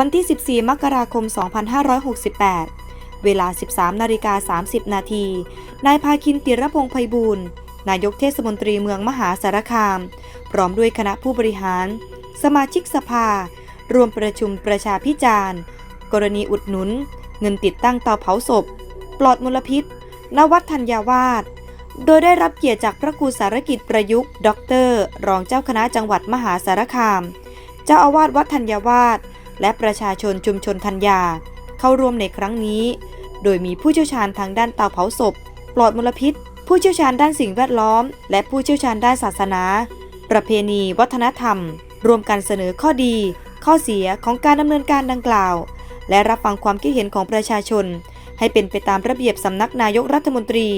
วันที่ 14 มกราคม 2568 เวลา 13นาฬิกา30 นาที นายพาคินติรพงษ์ไพบูลย์นายกเทศมนตรีเมืองมหาสารคาม พร้อมด้วยคณะผู้บริหาร สมาชิกสภา รวมประชุมประชาพิจารณ์ กรณีอุดหนุน เงินติดตั้งเตาเผาศพ ปลอดมลพิษ นวัดธัญญาวาสโดยได้รับเกียรติจากพระครูสารกิจประยุกต์ด็อกเตอร์ รองเจ้าคณะจังหวัดมหาสารคาม เจ้าอาวาสวัดธัญญาวาส และประชาชนชุมชนธัญญา เข้าร่วมในครั้งนี้ โดยมีผู้เชี่ยวชาญทางด้านเตาเผาศพ ปลอดมลพิษ ผู้เชี่ยวชาญด้านสิ่งแวดล้อม และผู้เชี่ยวชาญด้านศาสนา ประเพณี วัฒนธรรม รวมกันเสนอข้อดี ข้อเสียของการดำเนินการดังกล่าว และรับฟังความคิดเห็นของประชาชน ให้เป็นไปตามระเบียบสำนักนายกรัฐมนตรี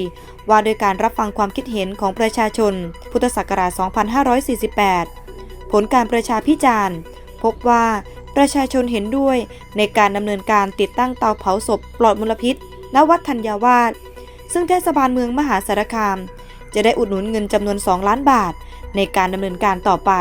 ว่าโดยการรับฟังความคิดเห็นของประชาชน พุทธศักราช 2548 ผลการประชาพิจารณ์ พบว่า ประชาชนเห็นด้วยในการดำเนินการติดตั้งเตาเผาศพปลอดมลพิษณวัดธัญญาวาสซึ่งเทศบาลเมืองมหาสารคาม จะได้อุดหนุนเงินจำนวน 2 ล้านบาท ในการดำเนินการต่อไป